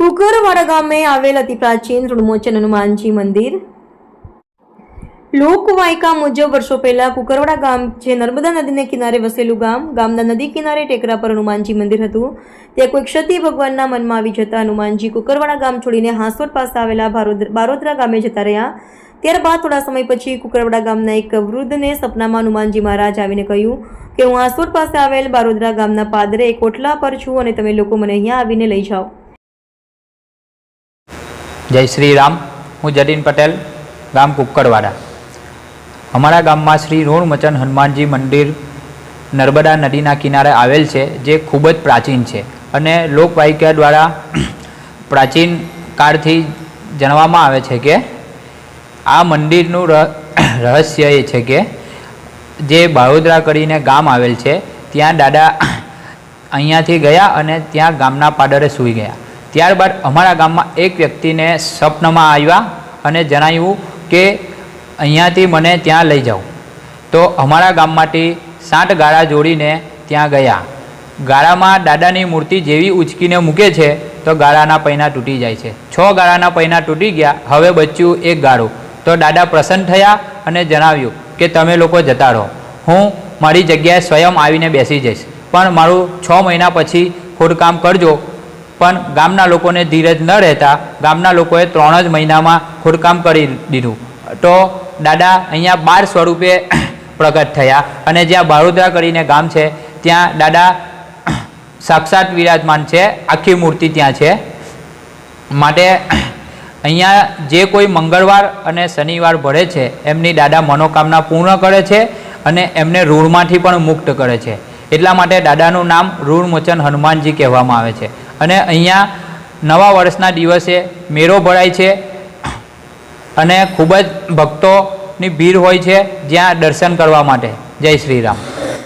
કુકરવાડા ગામે આવેલ અતિ પ્રાચીન ઋણમોચન હનુમાનજી મંદિર. લોકવાયકા મુજબ વર્ષો પહેલાં કુકરવાડા ગામ જે નર્મદા નદીને કિનારે વસેલું ગામ, ગામના નદી કિનારે ટેકરા પર હનુમાનજી મંદિર હતું. ત્યાં કોઈ ક્ષતિ ભગવાનના મનમાં આવી જતા હનુમાનજી કુકરવાડા ગામ છોડીને હાંસોટ પાસે આવેલા બારોદ- બારોદરા ગામે જતા રહ્યા. ત્યારબાદ થોડા સમય પછી કુકરવાડા ગામના એક વૃદ્ધને સપનામાં હનુમાનજી મહારાજ આવીને કહ્યું કે, હું હાંસોટ પાસે આવેલ બારોદરા ગામના પાદરે એક ઓટલા પર છું અને તમે લોકો મને અહીંયા આવીને લઈ જાઓ. જય શ્રી રામ હું જતીન પટેલ, ગામ કુક્કડવાડા અમારા ગામમાં શ્રી ઋણમચન હનુમાનજી મંદિર નર્મદા નદીના કિનારે આવેલ છે, જે ખૂબ જ પ્રાચીન છે અને લોકવાહિકા દ્વારા પ્રાચીન કાળથી જાણવામાં આવે છે કે આ મંદિરનું રહ- રહસ્ય એ છે કે જે બાળોદરા કરીને ગામ આવેલ છે, ત્યાં દાદા અહીંયાથી ગયા અને ત્યાં ગામના પાદરે સૂઈ ગયા. ત્યારબાદ અમારા ગામમાં એક વ્યક્તિને સ્વપ્નમાં આવ્યા અને જણાવ્યું કે અહીંયાથી મને ત્યાં લઈ જાઓ. તો અમારા ગામમાંથી સાત ગાળા જોડીને ત્યાં ગયા. ગાળામાં દાદાની મૂર્તિ જેવી ઉચકીને મૂકે છે તો ગાળાના પૈના તૂટી જાય છે. છ ગાળાના પૈના તૂટી ગયા, હવે બચ્યું એક ગાળું. તો દાદા પ્રસન્ન થયા અને જણાવ્યું કે તમે લોકો જતા રહો. હું મારી જગ્યાએ સ્વયં આવીને બેસી જઈશ. પણ મારું છ મહિના પછી ખોદકામ કરજો પણ ગામના લોકોને ધીરજ ન રહેતા ગામના લોકોએ ત્રણ જ મહિનામાં ખોદકામ કરી દીધું. તો દાદા અહીંયા બાર સ્વરૂપે પ્રગટ થયા અને જ્યાં બારોદરા કરીને ગામ છે, ત્યાં દાદા સાક્ષાત વિરાજમાન છે, આખી મૂર્તિ ત્યાં છે. માટે અહીંયા જે કોઈ મંગળવાર અને શનિવાર ભળે છે, એમની દાદા મનોકામના પૂર્ણ કરે છે અને એમને ઋણમાંથી પણ મુક્ત કરે છે. એટલા માટે દાદાનું નામ ઋણમોચન હનુમાનજી કહેવામાં આવે છે. અને અહીંયા નવા વર્ષના દિવસે મેળો ભરાય છે અને ખૂબ જ ભક્તોની ભીડ હોય છે જ્યાં દર્શન કરવા માટે. જય શ્રી રામ.